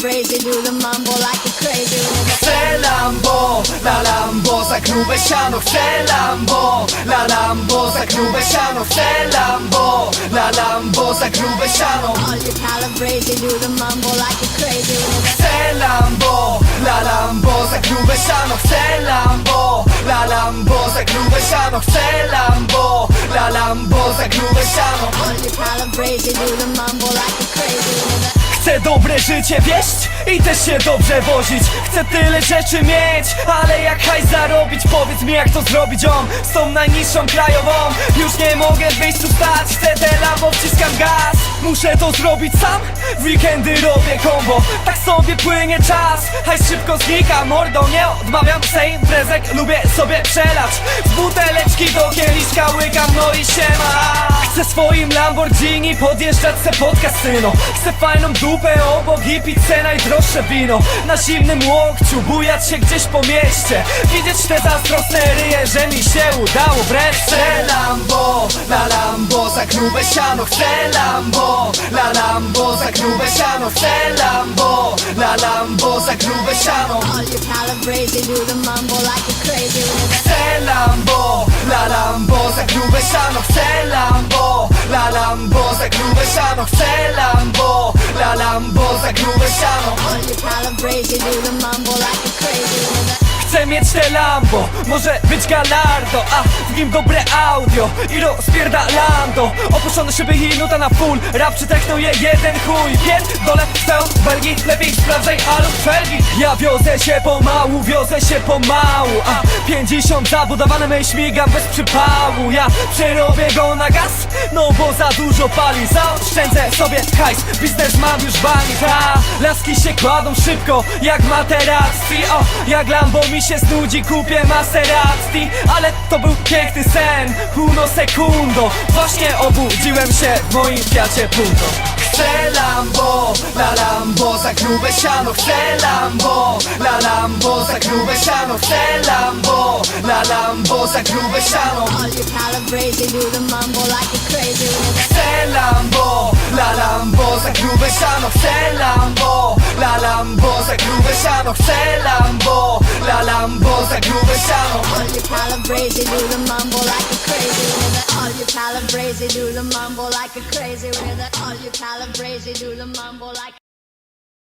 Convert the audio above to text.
crazy, do the mumble like a crazy Chcę Lambo, la Lambo za grube siano Chcę Lambo, la Lambo za grube siano Chcę Lambo, la Lambo za grube siano All your calabrese, do the mumble like a crazy Chcę Lambo, la Lambo za grube siano Chcę Lambo, la Lambo za grube siano Chcę Lambo, la Lambo za grube siano All your calabrese, do the mumble like dobre życie wieść i też się dobrze wozić. Chcę tyle rzeczy mieć, ale jak hajs zarobić? Powiedz mi jak to zrobić? On z tą najniższą krajową Już nie mogę w miejscu stać, chcę te lambo, wciskam gaz. Muszę to zrobić sam, w weekendy robię combo Tak sobie płynie czas, hajs szybko znika Mordą nie odmawiam. Se imprezek, lubię sobie przelać. Z buteleczki do kieliszka łykam, no i siema Chcę swoim Lamborghini podjeżdżać se pod kasyno Chcę fajną dupę obok i pizzę najdroższe wino. Na zimnym łokciu bujać się gdzieś po mieście. Widzieć te zazdrosne ryje, że mi się udało wreszcie. Lambo, la Lambo za grube siano. Chcę Lambo, la Lambo za grube siano. Chcę Lambo, la Lambo Lambo za grube siano Chcę Lambo, la Lambo grube do the like a crazy Chcę mieć te Lambo, może być Gallardo A w nim dobre audio i rozpierdalando Opuszczone szyby i nuta na full Rap czy techno je jeden chuj Pierdolę w Belgii, lepiej sprawdzaj alu felgi Ja wiozę się pomału, wiozę się pomału A 50 zabudowane my śmigam bez przypału. Ja przerobię go na gaz, no bo za dużo pali. Zaoszczędzę sobie hajs, biznes mam już bani Ta, laski się kładą szybko jak materacji O, jak Lambo mi się znudzi, kupię Maserati Ale to był piękny sen, uno sekundo Właśnie obudziłem się w moim Fiacie Punto. Chcę Lambo, la Lambo za grube siano. Chcę Lambo, la Lambo za grube siano. Chcę Lambo, la Lambo za grube siano. Chcę Lambo, la Lambo za grube siano. Chcę Lambo, la Lambo za grube siano. Chcę Lambo, la Lambo za grube siano All your calabrese, do the mumble like a crazy with All your calabrese, do the mumble like a crazy with All your calabrese, do the mumble like